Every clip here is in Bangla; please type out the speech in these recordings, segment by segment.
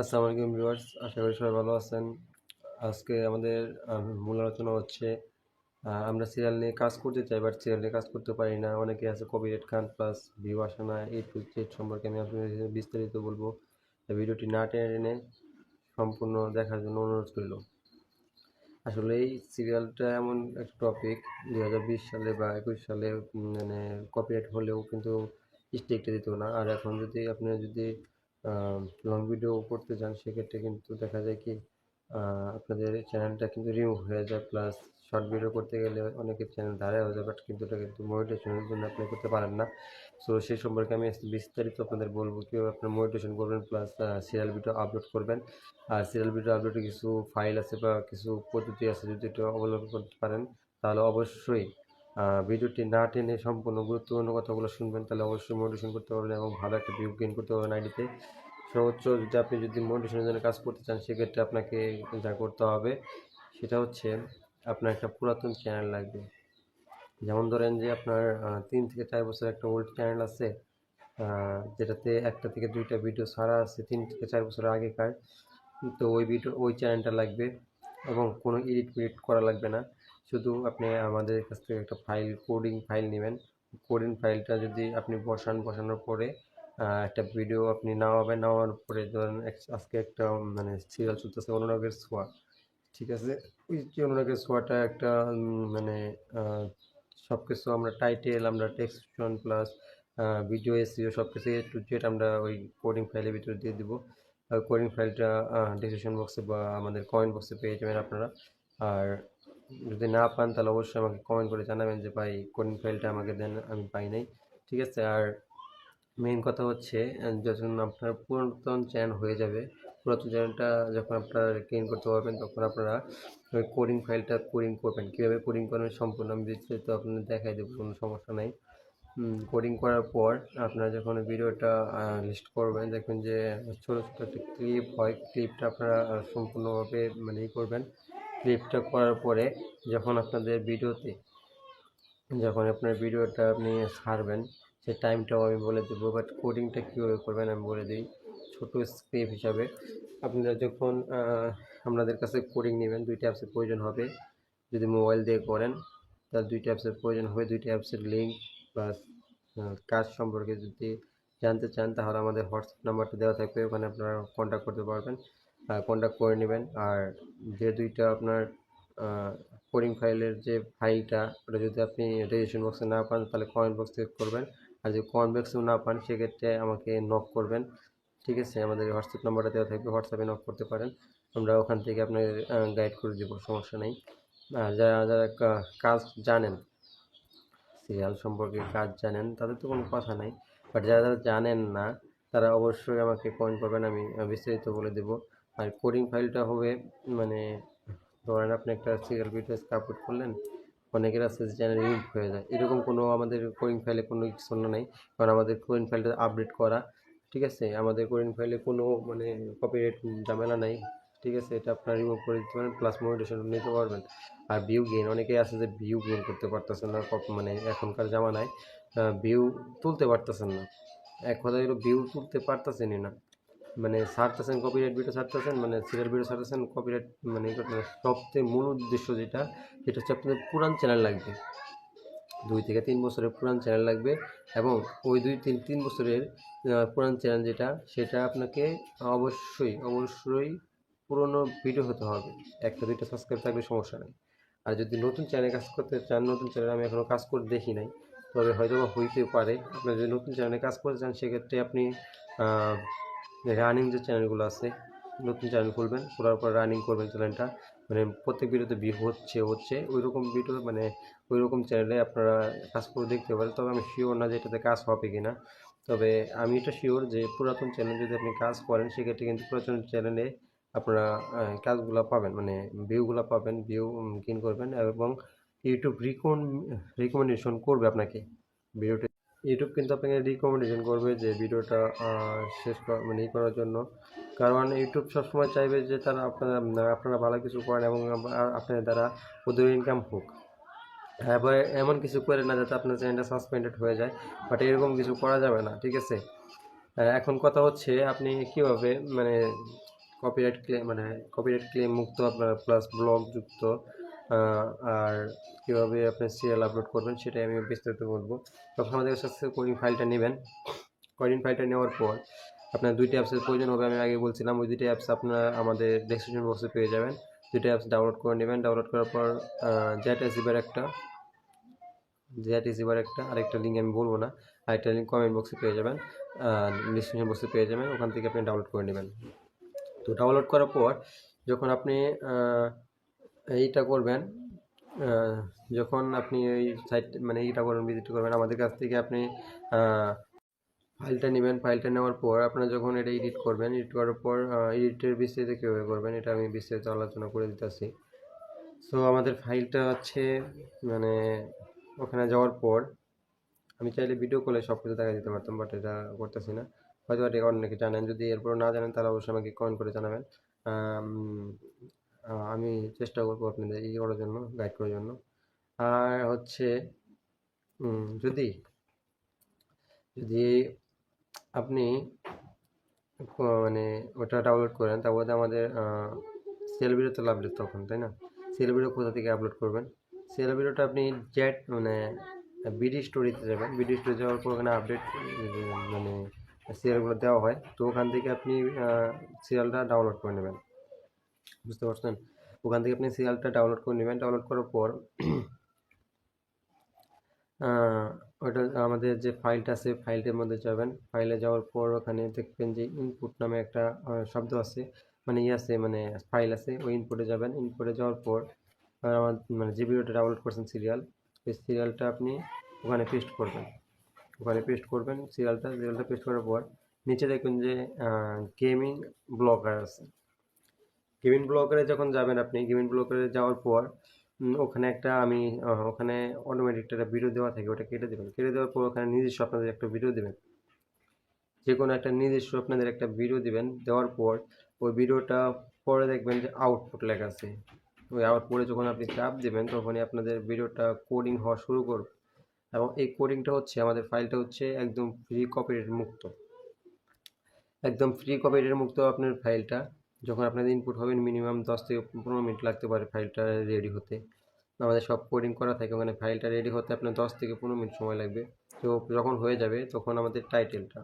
আসসালামু আলাইকুম ভিউয়ার্স, আশা করি সবাই ভালো আছেন। আজকে আমাদের মূল আলোচনা হচ্ছে আমরা সিরিয়াল নিয়ে কাজ করতে চাই বাট সিরিয়াল নিয়ে কাজ করতে পারি না। অনেকে আছে কপিরাইট খান প্লাস ভিউ আসে না, এই টু জেড সম্পর্কে আমি আপনাদের বিস্তারিত বলব। ভিডিওটি না টেনে টেনে সম্পূর্ণ দেখার জন্য অনুরোধ করল আসলে এই সিরিয়ালটা এমন একটা টপিক দু হাজার বিশ সালে বা একুশ সালে মানে কপিরাইট হলেও কিন্তু স্ট্রিক্টে দিত না। আর এখন যদি আপনি যদি লং ভিডিও করতে চান সেক্ষেত্রে কিন্তু দেখা যায় কি আপনাদের চ্যানেলটা কিন্তু রিমুভ হয়ে যায় প্লাস শর্ট ভিডিও করতে গেলে অনেকের চ্যানেল ধারে হয়ে যায় বাট কিন্তু এটা কিন্তু মনিটেশনের জন্য আপনি করতে পারেন না। সো সেই সম্পর্কে আমি বিস্তারিত আপনাদের বলব, কীভাবে আপনার মনিটেশন করবেন প্লাস সিরিয়াল ভিডিও আপলোড করবেন। আর সিরিয়াল ভিডিও আপলোডে কিছু ফাইল আছে বা কিছু পদ্ধতি আছে, যদি এটা অবলম্বন করতে পারেন, তাহলে অবশ্যই ভিডিওটি না টেনে সম্পূর্ণ গুরুত্বপূর্ণ কথাগুলো শুনবেন, তাহলে অবশ্যই মোটিভেশন করতে পারবেন এবং ভালো একটা ভিউ গেইন করতে পারবেন আইডিতে সর্বোচ্চ যদি আপনি যদি মোটিভেশনের জন্য কাজ করতে চান, সেক্ষেত্রে আপনাকে যা করতে হবে, সেটা হচ্ছে আপনার একটা পুরাতন চ্যানেল লাগবে। যেমন ধরেন যে আপনার তিন থেকে চার বছর একটা ওল্ড চ্যানেল আছে যেটাতে একটা থেকে দুইটা ভিডিও ছাড়া আছে, তিন থেকে চার বছর আগেকার। তো ওই ভিডিও ওই চ্যানেলটা লাগবে এবং কোনো এডিট ফিডিট করা লাগবে না। শুধু আপনি আমাদের কাছ থেকে একটা ফাইল কোডিং ফাইল নেবেন। কোডিং ফাইলটা যদি আপনি বসান, বসানোর পরে একটা ভিডিও আপনি নামাবেন নামানোর পরে ধরেন আজকে একটা মানে সিরিয়াল চলতেছে অনুরাগের ছোঁয়া, ঠিক আছে? ওই যে অনুরাগের ছোঁয়াটা একটা মানে সব কিছু আমরা টাইটেল আমরা টেক্সশন প্লাস ভিডিও এসিও সব কিছু টু জেড আমরা ওই কোডিং ফাইলের ভিতরে দিয়ে দিব। কোডিং ফাইলটা ডিসক্রিপশন বক্সে বা আমাদের কমেন্ট বক্সে পেয়ে যাবেন আপনারা। আর যদি না পান তাহলে অবশ্যই আমাকে কমেন্ট করে জানাবেন যে, ভাই কোডিং ফাইলটা আমাকে দেন? আমি পাই নাই। ঠিক আছে? আর মেইন কথা হচ্ছে যখন আপনার পুরাতন চ্যানেল হয়ে যাবে, পুরাতন চ্যানেলটা যখন আপনারা ক্লিন করতে পারবেন, তখন আপনারা ওই কোডিং ফাইলটা কোডিং করবেন। কীভাবে কোডিং করবেন সম্পূর্ণ আমি বিস্তারিত আপনাদের দেখাই দেবো, কোনো সমস্যা নাই। কোডিং করার পর আপনারা যখন ভিডিওটা লিস্ট করবেন, দেখবেন যে, ছোটো ছোটো একটা ক্লিপ হয়। ক্লিপটা আপনারা সম্পূর্ণভাবে মানে করবেন। ক্লিপটা করার পরে যখন আপনাদের ভিডিওতে, যখন আপনার ভিডিওটা আপনি ছাড়বেন সেই টাইমটাও আমি বলে দেবো বাট কোডিংটা কীভাবে করবেন আমি বলে দিই। ছোটো স্ক্রিপ্ট হিসাবে আপনারা যখন আপনাদের কাছে কোডিং নেবেন, দুইটা অ্যাপসের প্রয়োজন হবে। যদি মোবাইল দিয়ে করেন, তাহলে দুইটা অ্যাপসের প্রয়োজন হবে। দুইটা অ্যাপসের লিঙ্ক প্লাস কাজ সম্পর্কে যদি জানতে চান, তাহলে আমাদের হোয়াটসঅ্যাপ নাম্বারটা দেওয়া থাকবে। ওখানে আপনারা কন্ট্যাক্ট করতে পারবেন। কন্ট্যাক্ট করে নেবেন। আর যে দুইটা আপনার কোডিং ফাইলের যে ফাইলটা ওটা যদি আপনি রেজিস্ট্রেশন বক্সে না পান, তাহলে কমেন্ট বক্স থেকে করবেন। আর যদি কমেন্ট বক্সেও না পান, সেক্ষেত্রে আমাকে নক করবেন। ঠিক আছে? আমাদের হোয়াটসঅ্যাপ নাম্বারটা দেওয়া থাকবে হোয়াটসঅ্যাপে নক করতে পারেন। আমরা ওখান থেকে আপনাকে গাইড করে দেবো, সমস্যা নেই। আর যারা যারা কাজ জানেন সিরিয়াল সম্পর্কে কাজ জানেন, তাদের তো কোনো কথা নাই। বাট যারা যারা জানেন না, তারা অবশ্যই আমাকে কমেন্ট করবেন আমি বিস্তারিত বলে দেবো। আর কোডিং ফাইলটা হবে মানে ধরেন আপনি একটা সিরিয়াল ভিডিও আপলোড করলেন, অনেকের আছে চ্যানেল রিমুভ হয়ে যায়। এরকম কোনো আমাদের কোডিং ফাইলে কোনো কিছু নেই, কারণ আমাদের কোডিং ফাইলটা আপডেট করা, ঠিক আছে? আমাদের কোডিং ফাইলে কোনো মানে কপিরাইট ঝামেলা নাই, ঠিক আছে? এটা আপনার রিমুভ করে দিতে পারেন প্লাস মনিটেশন নিতে পারবেন। আর ভিউ গেইন অনেকেই আছে যে ভিউ গেইন করতে পারতেছেন না মানে এখনকার জামানায় ভিউ তুলতে পারতেছেন না। এক কথা ভিউ তুলতে পারতেছেনই না। মানে ছাড়তেছেন কপিরাইট ভিডিও ছাড়তেছেন মানে সিরিয়াল ভিডিও ছাড়তেছেন কপিরাইট মানে সবচেয়ে মূল উদ্দেশ্য যেটা, সেটা হচ্ছে আপনাদের পুরান চ্যানেল লাগবে। দুই থেকে তিন বছরের পুরান চ্যানেল লাগবে এবং ওই দুই তিন তিন বছরের পুরান চ্যানেল যেটা, সেটা আপনাকে অবশ্যই অবশ্যই পুরনো ভিডিও হতে হবে। একটা, দুইটা সাবস্ক্রাইব থাকলে সমস্যা নেই। আর যদি নতুন চ্যানেলে কাজ করতে চান, নতুন চ্যানেল আমি এখনও কাজ করে দেখি নাই, তবে হয়তো বা হইতে পারে। আপনার যদি নতুন চ্যানেলে কাজ করতে চান, সেক্ষেত্রে আপনি রানিং যে চ্যানেলগুলো আছে, নতুন চ্যানেল খুলবেন, খোলার পর রানিং করবেন চ্যানেলটা মানে প্রত্যেক ভিডিওতে ভিউ হচ্ছে হচ্ছে ওই রকম ভিডিও মানে ওই রকম চ্যানেলে আপনারা কাজ করে দেখতে পারেন। তবে আমি শিওর না যে এটাতে কাজ হবে কি না তবে আমি এটা শিওর যে পুরাতন চ্যানেল যদি আপনি কাজ করেন, সেক্ষেত্রে কিন্তু পুরাতন চ্যানেলে আপনারা কাজগুলো পাবেন। মানে ভিউগুলো পাবেন ভিউ গেইন করবেন এবং ইউটিউব রিকমেন্ড রিকমেন্ডেশন করবে আপনাকে। ভিডিওটা ইউটিউব কিন্তু আপনাকে রিকমেন্ডেশন করবে যে ভিডিওটা শেষ মানে ই করার জন্য। কারণ ইউটিউব সবসময় চাইবে যে তারা আপনারা আপনারা ভালো কিছু করেন এবং আপ- আপনাদের দ্বারা ওদের ইনকাম হোক। এবার এমন কিছু করে না যাতে আপনার চ্যানেলটা সাসপেন্ডেড হয়ে যায় বাট এরকম কিছু করা যাবে না, ঠিক আছে? এখন কথা হচ্ছে আপনি কীভাবে মানে কপিরাইট ক্লেম মানে কপিরাইট ক্লেম মুক্ত আপনার প্লাস ব্লগ যুক্ত আর কীভাবে আপনি সিরিয়াল আপলোড করবেন সেটাই আমি বিস্তারিত বলব। তখন আমাদের কাছে কোডিং ফাইলটা নেবেন। কোডিং ফাইলটা নেওয়ার পর আপনার দুইটা অ্যাপসের প্রয়োজন হবে, আমি আগে বলছিলাম, ওই দুইটা অ্যাপস আপনার আমাদের ডেসক্রিপশন বক্সে পেয়ে যাবেন। দুইটা অ্যাপস ডাউনলোড করে নেবেন। ডাউনলোড করার পর জ্যাট এসিবার একটা জ্যাট এসিবার একটা, আরেকটা লিঙ্ক আমি বলব না, আরেকটা লিঙ্ক কমেন্ট বক্সে পেয়ে যাবেন ডিসক্রিপশন বক্সে পেয়ে যাবেন, ওখান থেকে আপনি ডাউনলোড করে নেবেন। তো ডাউনলোড করার পর যখন আপনি এইটা করবেন যখন আপনি এই সাইট মানে এইটা করবেন ভিজিট করবেন, আমাদের কাছ থেকে আপনি ফাইলটা নেবেন। ফাইলটা নেওয়ার পর আপনারা যখন এটা এডিট করবেন এডিট করার পর এডিটের বিস্তারিত কীভাবে করবেন, এটা আমি বিস্তারিত আলোচনা করে দিতেছি। সো আমাদের ফাইলটা হচ্ছে মানে ওখানে যাওয়ার পর, আমি চাইলে ভিডিও কলে সব কিছু দেখা দিতে পারতাম বাট এটা করতেছি না। হয়তো এটা অনেকে জানেন, যদি এরপর না জানেন, তাহলে অবশ্যই আমাকে কমেন্ট করে জানাবেন। আম, চেষ্টা করব আপনাদের ই করার জন্য গাইড করার জন্য। আর হচ্ছে যদি যদি আপনি মানে ওটা ডাউনলোড করেন তারপরে আমাদের সেল ভিডিও তো তখন তাই না? সেল ভিডিও কোথা থেকে আপলোড করবেন? সেল ভিডিওটা আপনি জ্যাট মানে বিডি স্টোরিতে যাবেন। বিডি স্টোরি যাওয়ার পর ওখানে আপডেট মানে সিরিয়ালগুলো দেওয়া হয়। তো ওখান থেকে আপনি সিরিয়ালটা ডাউনলোড করে নেবেন। বুঝতে পারছেন? ওখান থেকে আপনি সিরিয়ালটা ডাউনলোড করে নেবেন। ডাউনলোড করার পর ওটা আমাদের যে ফাইলটা আছে ফাইলটার মধ্যে যাবেন। ফাইলে যাওয়ার পর ওখানে দেখবেন যে ইনপুট নামে একটা শব্দ আছে। মানে ইয়ে আছে মানে ফাইল আছে, ওই ইনপুটে যাবেন। ইনপুটে যাওয়ার পর আমার মানে যে ভিডিওটা ডাউনলোড করছেন সিরিয়াল ওই সিরিয়ালটা আপনি ওখানে পেস্ট করবেন। ওখানে পেস্ট করবেন সিরিয়ালটা সিরিয়ালটা পেস্ট করার পর, নিচে দেখবেন যে গেমিং ব্লগার আছে। গেমিং ব্লগারে যখন যাবেন আপনি গেমিং ব্লগারে যাওয়ার পর ওখানে একটা আমি ওখানে অটোমেটিক একটা ভিডিও দেওয়া থাকে, ওটা কেটে দেবেন। কেটে দেওয়ার পর ওখানে নিজস্ব আপনাদের একটা ভিডিও দেবেন। যে কোনো একটা নিজস্ব আপনাদের একটা ভিডিও দেবেন। দেওয়ার পর ওই ভিডিওটা পরে দেখবেন যে আউটপুট লেখা আছে। ওই আউটপুটে যখন আপনি চাপ দেবেন, তখনই আপনাদের ভিডিওটা কোডিং হওয়া শুরু করবে। এবং এই কোডিংটা হচ্ছে, আমাদের ফাইলটা হচ্ছে একদম ফ্রি কপিরাইট মুক্ত। একদম ফ্রি কপিরাইট মুক্ত আপনার ফাইলটা যখন আপনাদের ইনপুট হবেন মিনিমাম দশ থেকে পনেরো মিনিট লাগতে পারে ফাইলটা রেডি হতে। আমাদের সব কোডিং করা থাকে, ওখানে ফাইলটা রেডি হতে আপনার দশ থেকে পনেরো মিনিট সময় লাগবে। তো যখন হয়ে যাবে তখন আমাদের টাইটেলটা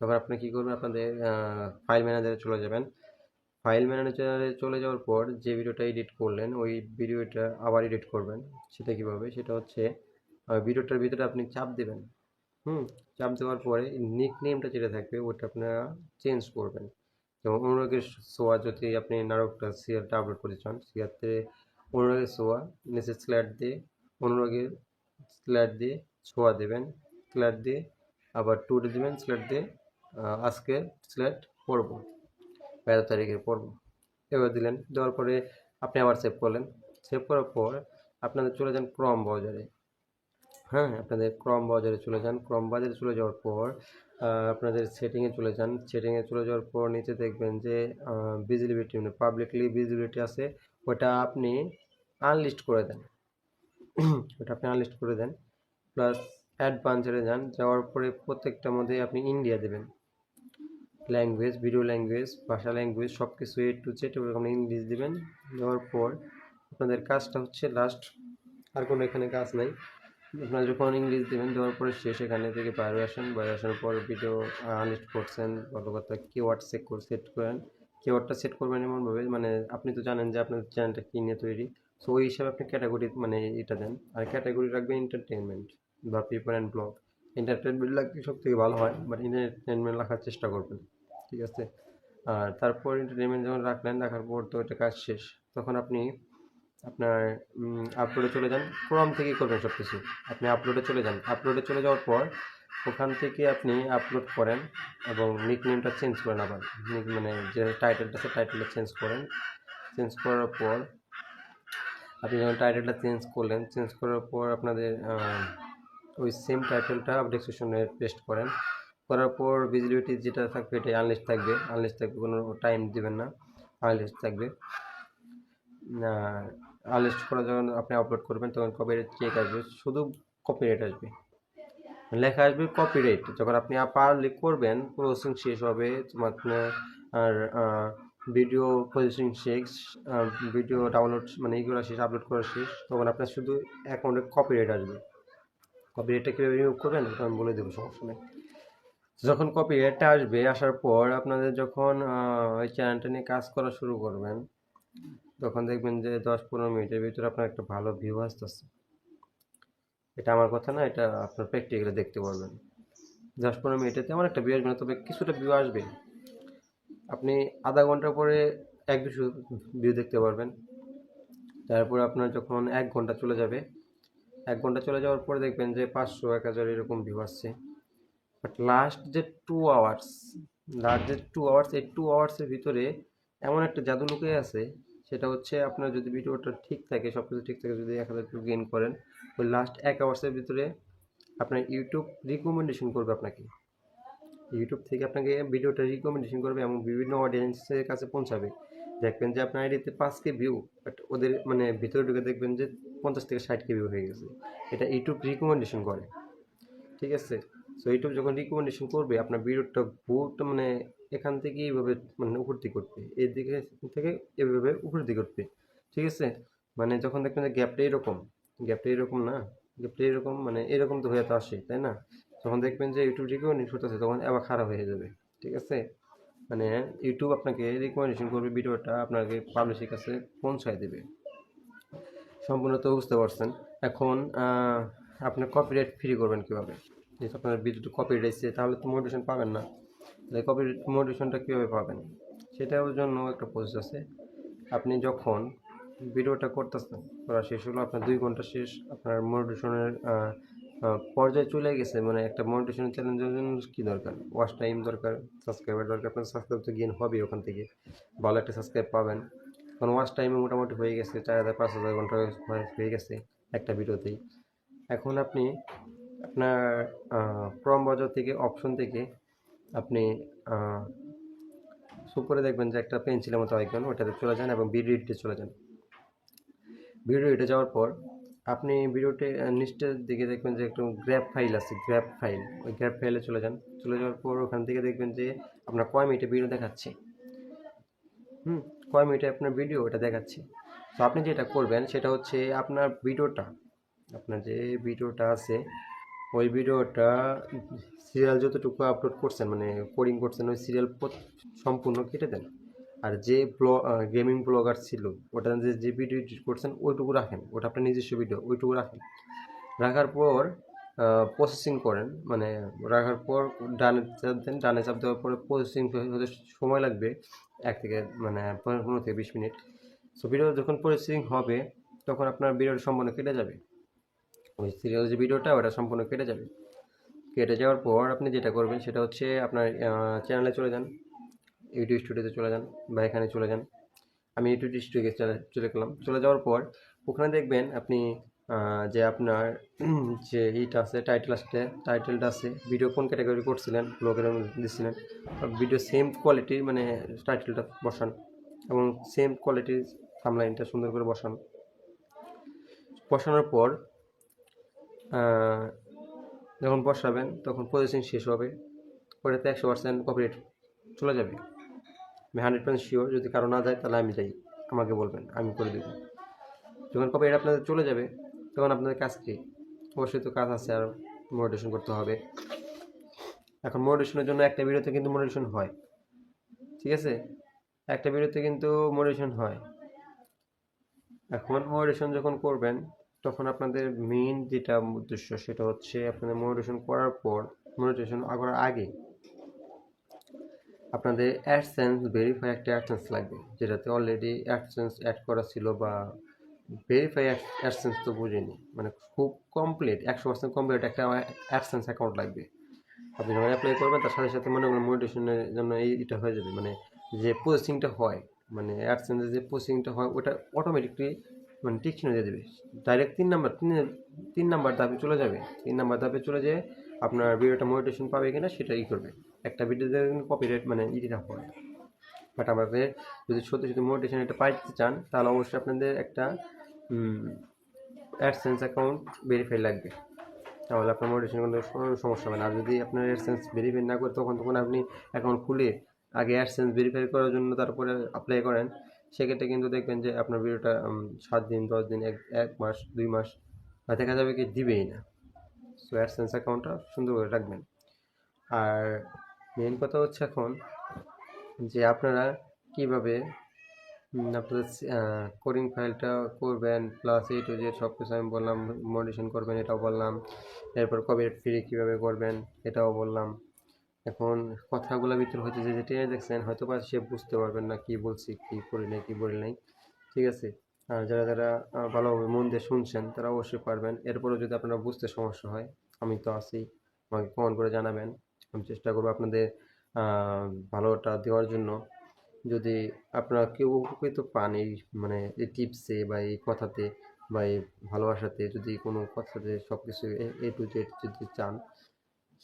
তখন আপনি কী করবেন? আপনাদের ফাইল ম্যানেজারে চলে যাবেন। ফাইল ম্যানেজারে চলে যাওয়ার পর যে ভিডিওটা এডিট করলেন, ওই ভিডিওটা আবার এডিট করবেন। সেটা কীভাবে? সেটা হচ্ছে ভিডিওটার ভিতরে আপনি চাপ দেবেন। হুম, চাপ দেওয়ার পরে নিক নেমটা যেটা থাকবে, ওটা আপনারা চেঞ্জ করবেন। যেমন অনুরাগের সোয়া যদি আপনি নাটকটা সিয়ারটা আপলোড করতে চান, সিয়ারতে অনুরাগের সোয়া নিচে স্ল্যাট দিয়ে অনুরাগের স্ল্যাট দিয়ে ছোঁয়া দেবেন স্ল্যাট দিয়ে আবার টুটে দেবেন স্ল্যাট দিয়ে আজকে স্ল্যাট পড়ব এত তারিখের পড়ব এবার দিলেন, দেওয়ার পরে আপনি আবার সেভ করলেন। সেভ করার পর আপনাদের চলে যান ক্রম ব্রাউজারে হ্যাঁ আপনাদের ক্রম বাজারে চলে যান। ক্রম বাজারে চলে যাওয়ার পর আপনাদের সেটিংয়ে চলে যান। সেটিংয়ে চলে যাওয়ার পর নিচে দেখবেন যে ভিজিবিলিটি মানে পাবলিকলি ভিজিবিলিটি আছে, ওটা আপনি আনলিস্ট করে দেন। ওটা আপনি আনলিস্ট করে দেন। প্লাস অ্যাডভান্সারে যান। যাওয়ার পরে প্রত্যেকটার মধ্যে আপনি ইন্ডিয়া দেবেন। ল্যাঙ্গুয়েজ ভিডিও ল্যাঙ্গুয়েজ ভাষা ল্যাঙ্গুয়েজ সব কিছু এ টু জেড ওরকম ইংলিশ দেবেন। দেওয়ার পর আপনাদের কাজটা হচ্ছে লাস্ট আর কোনো এখানে কাজ নাই। আপনারা যখন ইংলিশ দেবেন, দেওয়ার পরে শেষ এখানে থেকে বাইরে আসেন। বাইরে আসার পর ভিডিও আনলিস্ট করছেন ভালো কথা কিওয়ার্ড সেট করে সেট করেন। কিওয়ার্ডটা সেট করবেন এমনভাবে মানে আপনি তো জানেন যে আপনার চ্যানেলটা কী নিয়ে তৈরি। সো ওই হিসাবে আপনি ক্যাটাগরি মানে এটা দেন। আর ক্যাটাগরি রাখবেন এন্টারটেনমেন্ট বা পেপার অ্যান্ড ব্লগ এন্টারটেনমেন্ট লাগলে সব থেকে ভালো হয় বাট এন্টারটেনমেন্ট রাখার চেষ্টা করবেন, ঠিক আছে? আর তারপর এন্টারটেনমেন্ট যখন রাখলেন, রাখার পর তো এটা কাজ শেষ। তখন আপনি আপনার আপলোডে চলে যান। ক্রম থেকে করবেন সব কিছু আপনি আপলোডে চলে যান। আপলোডে চলে যাওয়ার পর ওখান থেকে আপনি আপলোড করেন এবং নিক নেমটা চেঞ্জ করেন আবার। নিক মানে যে টাইটেলটা আছে টাইটেলটা চেঞ্জ করেন। চেঞ্জ করার পর আপনি যখন টাইটেলটা চেঞ্জ করলেন চেঞ্জ করার পর আপনাদের ওই সেম টাইটেলটা ডেসক্রিপশনে পেস্ট করেন। করার পর ভিজিবিলিটি যেটা থাকবে এটা আনলিস্ট থাকবে। আনলিস্ট থাকবে, কোনো টাইম দেবেন না। আনলিস্ট থাকবে। আনলিস্ট করা যখন আপনি আপলোড করবেন, তখন কপিরাইট চেক আসবে, শুধু কপিরাইট আসবে। লেখা আসবে কপিরাইট যখন আপনি পাবলিক করবেন প্রসেসিং শেষ হবে, তোমার আর ভিডিও প্রসেসিং শেষ ভিডিও ডাউনলোড মানে এইগুলো শেষ আপলোড করা শেষ, তখন আপনার শুধু অ্যাকাউন্টে কপিরাইট আসবে। কপিরাইটটা কীভাবে রিমুভ করবেন, ওটা আমি বলে দেবো, সমস্যা নেই। যখন কপিরাইটটা আসবে, আসার পর আপনাদের যখন ওই চ্যানেলটা নিয়ে কাজ করা শুরু করবেন তখন দেখবেন যে দশ পনেরো মিনিটের ভিতরে আপনার একটা ভালো ভিউ আসতেছে। এটা আমার কথা না, এটা আপনার প্র্যাকটিক্যালি দেখতে পারবেন। দশ পনেরো মিনিটে তেমন একটা ভিউ আসবে না, তবে কিছুটা ভিউ আসবে। আপনি আধা ঘণ্টা পরে এক দুশো ভিউ দেখতে পারবেন। তারপর আপনার যখন এক ঘণ্টা চলে যাবে, এক ঘণ্টা চলে যাওয়ার পরে দেখবেন যে পাঁচশো, এক হাজার এরকম ভিউ আসছে। বাট লাস্ট যে টু আওয়ার্স লাস্ট যে টু আওয়ার্স এই টু আওয়ার্সের ভিতরে এমন একটা জাদু লুকিয়ে আছে, সেটা হচ্ছে আপনার যদি ভিডিওটা ঠিক থাকে সব কিছু ঠিক থাকে, যদি এক হাজার ভিউ গেইন করেন, ওই লাস্ট এক আওয়ার্সের ভিতরে আপনার ইউটিউব রিকমেন্ডেশন করবে আপনাকে। ইউটিউব থেকে আপনাকে ভিডিওটা রিকমেন্ডেশন করবে এবং বিভিন্ন অডিয়েন্সের কাছে পৌঁছাবে। দেখবেন যে আপনার আইডিতে পাঁচ কে ভিউ বাট ওদের মানে ভিতরে ঢুকে দেখবেন যে পঞ্চাশ থেকে ষাট কে ভিউ হয়ে গেছে। এটা ইউটিউব রিকমেন্ডেশন করে। ঠিক আছে? সো ইউটিউব যখন রিকমেন্ডেশন করবে, আপনার ভিডিওটা বহুত মানে এখান থেকে এইভাবে মানে উপর করবে এই দিকে থেকে এভাবে উপর দিকে করবে ঠিক আছে? মানে যখন দেখবেন যে গ্যাপটা এরকম গ্যাপটা এরকম না? গ্যাপটা এরকম মানে এরকম তো হয়ে তো আসে, তাই না? যখন দেখবেন যে ইউটিউব রিকমেন্ডেশন করতেছে, তখন আবার খারাপ হয়ে যাবে। ঠিক আছে? মানে ইউটিউব আপনাকে রিকমেন্ডেশন করবে, ভিডিওটা আপনাকে পাবলিশের কাছে পৌঁছায় দেবে। সম্পূর্ণ তো বুঝতে পারছেন। এখন আপনি কপিরাইট ফ্রি করবেন কীভাবে? যেহেতু আপনার ভিডিওটা কপিরাইট এসেছে তাহলে তো মোটিভেশন পাবেন না। তাহলে কপিরাইট মোটিভেশনটা কীভাবে পাবেন? সেটার জন্য একটা প্রসেস আছে। আপনি যখন ভিডিওটা করতেছেন করা শেষ হলো, আপনার দুই ঘণ্টা শেষ, আপনার মোটিভেশনের পর্যায়ে চলে গেছে মানে একটা মোটিভেশন চ্যালেঞ্জের জন্য কী দরকার? ওয়াচ টাইম দরকার সাবস্ক্রাইবার দরকার, আপনার সাবস্ক্রাইব তো গেন হবে ওখান থেকে। ভালো একটা সাবস্ক্রাইব পাবেন। কারণ ওয়াচ টাইমে মোটামুটি হয়ে গেছে, চার হাজার, পাঁচ হাজার ঘণ্টা হয়ে গেছে একটা ভিডিওতেই। এখন আপনি আপনার ক্রম বাজার থেকে অপশন থেকে আপনি উপরে দেখবেন যে একটা পেন্সিলের মতো আইকন ওটাতে চলে যান এবং ভিডিও এডিটে চলে যান। ভিডিও এডিটে যাওয়ার পর আপনি ভিডিওতে আহ, নিচের দিকে দেখবেন যে একটু গ্র্যাপ ফাইল আছে গ্র্যাপ ফাইল ওই গ্র্যাপ ফাইলে চলে যান। চলে যাওয়ার পর ওখান থেকে দেখবেন যে আপনার কয় মিনিটে ভিডিও দেখাচ্ছে। হুম কয় মিনিটে আপনার ভিডিও ওটা দেখাচ্ছে। তো আপনি যেটা করবেন সেটা হচ্ছে আপনার ভিডিওটা আপনার যে ভিডিওটা আছে ওই ভিডিওটা সিরিয়াল যতটুকু আপলোড করছেন মানে কোডিং করছেন, ওই সিরিয়াল সম্পূর্ণ কেটে দেন। আর যে ব্লগ গেমিং ব্লগার ছিল, ওটা যে যে ভিডিও এডিট করছেন, ওইটুকু রাখেন। ওটা আপনার নিজস্ব ভিডিও ওইটুকু রাখেন। রাখার পর প্রসেসিং করেন। মানে রাখার পর ডানে চাপ দেন, ডানে চাপ দেওয়ার পরে প্রসেসিং হতে সময় লাগবে, এক থেকে মানে পনেরো থেকে বিশ মিনিট। সো ভিডিও যখন প্রসেসিং হবে, তখন আপনার ভিডিওটা সম্পূর্ণ কেটে যাবে। ওই সিরিয়াল যে ভিডিওটা ওটা সম্পূর্ণ কেটে যাবে। কেটে যাওয়ার পর আপনি যেটা করবেন, সেটা হচ্ছে আপনার চ্যানেলে চলে যান ইউটিউব স্টুডিওতে চলে যান বা এখানে চলে যান। আমি ইউটিউব স্টুডিওতে চলে চলে গেলাম। চলে যাওয়ার পর ওখানে দেখবেন আপনি যে আপনার, যে ইটা আছে টাইটেল আসছে টাইটেলটা আছে ভিডিও কোন ক্যাটাগরি করছিলেন ব্লগের দিচ্ছিলেন ভিডিও সেম কোয়ালিটির মানে টাইটেলটা বসান এবং সেম কোয়ালিটির সামলাইনটা সুন্দর করে বসান। বসানোর পর যখন বসাবেন, তখন প্রসেসিং শেষ হবে। ওটাতে একশো পার্সেন্ট কপিরাইট চলে যাবে। আমি হান্ড্রেড পার্সেন্ট শিওর যদি কারও না যায়, তাহলে আমি যাই। আমাকে বলবেন, আমি করে দেবো। যখন কপিরাইট আপনাদের চলে যাবে, তখন আপনাদের কাজ কি? অবশ্যই তো কাজ আছে আর। মোটিভেশন করতে হবে। এখন মোটিভেশনের জন্য একটা ভিডিওতে কিন্তু মোটিভেশন হয়। ঠিক আছে? একটা ভিডিওতে কিন্তু মোটিভেশন হয়। এখন মোটিভেশন যখন করবেন তখন আপনাদের মেইন যেটা উদ্দেশ্য সেটা হচ্ছে আপনাদের মোটিভেশন করার পর মোটিভেশন করার আগে আপনাদের অ্যাডসেন্স ভেরিফাই একটা অ্যাডসেন্স লাগবে। যেটাতে অলরেডি অ্যাডসেন্স অ্যাড করা ছিল বা ভেরিফাই অ্যাডসেন্স তো বুঝিনি। মানে খুব কমপ্লিট একশো পার্সেন্ট কমপ্লিট একটা অ্যাডসেন্স অ্যাকাউন্ট লাগবে। আপনি যখন অ্যাপ্লাই করবেন, তার সাথে সাথে মনে করেন মোটিভেশনের জন্য এই এটা হয়ে যাবে। মানে যে প্রসেসিংটা হয় মানে অ্যাডসেন্সের যে প্রসেসিংটা হয়, ওটা অটোমেটিকলি মানে টিকচিহ্ন দিয়ে দেবে। ডাইরেক্ট তিন নাম্বার, তিন তিন নাম্বার ধাপে চলে যাবে। তিন নাম্বার ধাপে চলে যেয়ে আপনার ভিডিওটা মোটিভেশন পাবে কিনা সেটা ই করবে। একটা ভিডিওতে কিন্তু কপিরাইট মানে ইডিটা হয় বাট আমাদের যদি সত্যি সত্যি মোটিভেশন এটা পাইতে চান, তাহলে অবশ্যই আপনাদের একটা অ্যাডসেন্স অ্যাকাউন্ট ভেরিফাই লাগবে। তাহলে আপনার মোটিভেশন কোনো সমস্যা হবে না। আর যদি আপনার অ্যাডসেন্স ভেরিফাই না করে, তখন তখন আপনি অ্যাকাউন্ট খুলে আগে অ্যাডসেন্স ভেরিফাই করার জন্য তারপরে অ্যাপ্লাই করেন। সেক্ষেত্রে কিন্তু দেখবেন যে আপনার ভিডিওটা সাত দিন, দশ দিন, এক এক মাস, দুই মাস দেখা যাবে কি দিবেই না। সো অ্যাডসেন্স অ্যাকাউন্টটা সুন্দর করে রাখবেন। আর মেন কথা হচ্ছে এখন যে আপনারা কীভাবে আপনাদের কোডিং ফাইলটা করবেন প্লাস এই টু যে সব কিছু আমি বললাম মডিশন করবেন, এটাও বললাম। এরপর কবে ফ্রি কীভাবে করবেন, এটাও বললাম। এখন কথাগুলোর ভিতর হচ্ছে যে যেটা দেখছেন হয়তো বা সে বুঝতে পারবেন না কি বলছি, কি করি নাই, কি বলি নাই। ঠিক আছে? আর যারা যারা ভালোভাবে মন দিয়ে শুনছেন, তারা অবশ্যই পারবেন। এরপরেও যদি আপনারা বুঝতে সমস্যা হয়, আমি তো আছি, আমাকে কমেন্ট করে জানাবেন। আমি চেষ্টা করব আপনাদের ভালোটা দেওয়ার জন্য। যদি আপনারা কেউ উপকৃত পান এই মানে এই টিপসে বা এই কথাতে বা এই ভালোবাসাতে, যদি কোনো কথাতে সব কিছু এ টু জেড যদি চান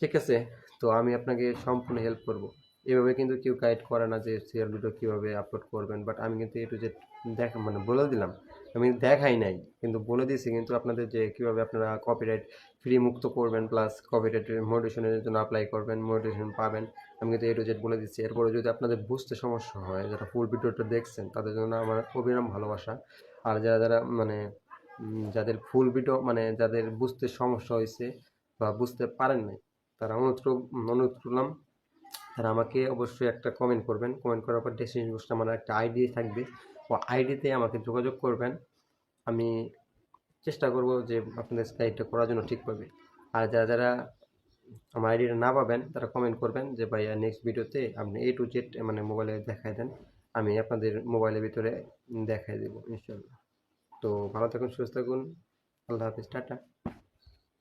ঠিক আছে? তো আমি আপনাকে সম্পূর্ণ হেল্প করব। এভাবে কিন্তু কেউ গাইড করে না যে সিরিয়াল ভিডিও কীভাবে আপলোড করবেন বাট আমি কিন্তু এ টু জেড দেখা মানে বলে দিলাম। আমি দেখাই নাই, কিন্তু বলে দিয়েছি, কিন্তু আপনাদের যে কীভাবে আপনারা কপিরাইট ফ্রি মুক্ত করবেন প্লাস কপিরাইট মোটিভেশনের জন্য অ্যাপ্লাই করবেন মোটিভেশন পাবেন, আমি কিন্তু এ টু জেড বলে দিচ্ছি। এরপরে যদি আপনাদের বুঝতে সমস্যা হয়, যারা ফুল ভিডিওটা দেখছেন, তাদের জন্য আমার অবিরাম ভালোবাসা। আর যারা যারা মানে যাদের ফুল ভিডিও মানে যাদের বুঝতে সমস্যা হয়েছে বা বুঝতে পারেন নাই তারা করব- অনুরোধ করলাম। তারা আমাকে অবশ্যই একটা কমেন্ট করবেন। কমেন্ট করার পর ডেস্টিনেশন বক্সটা আমার একটা আইডি থাকবে। ও আইডিতে আমাকে যোগাযোগ করবেন। আমি চেষ্টা করব যে আপনাদের গাইডটা করার জন্য ঠিকভাবে আর যারা যারা আমার আইডিটা না পাবেন, তারা কমেন্ট করবেন যে, ভাইয়া নেক্সট ভিডিওতে আপনি এ টু জেড মানে মোবাইলে দেখায় দেন। আমি আপনাদের মোবাইলের ভিতরে দেখাই দেবো ইনশাল্লাহ তো ভালো থাকুন, সুস্থ থাকুন। আল্লাহ হাফিজ, টাটা।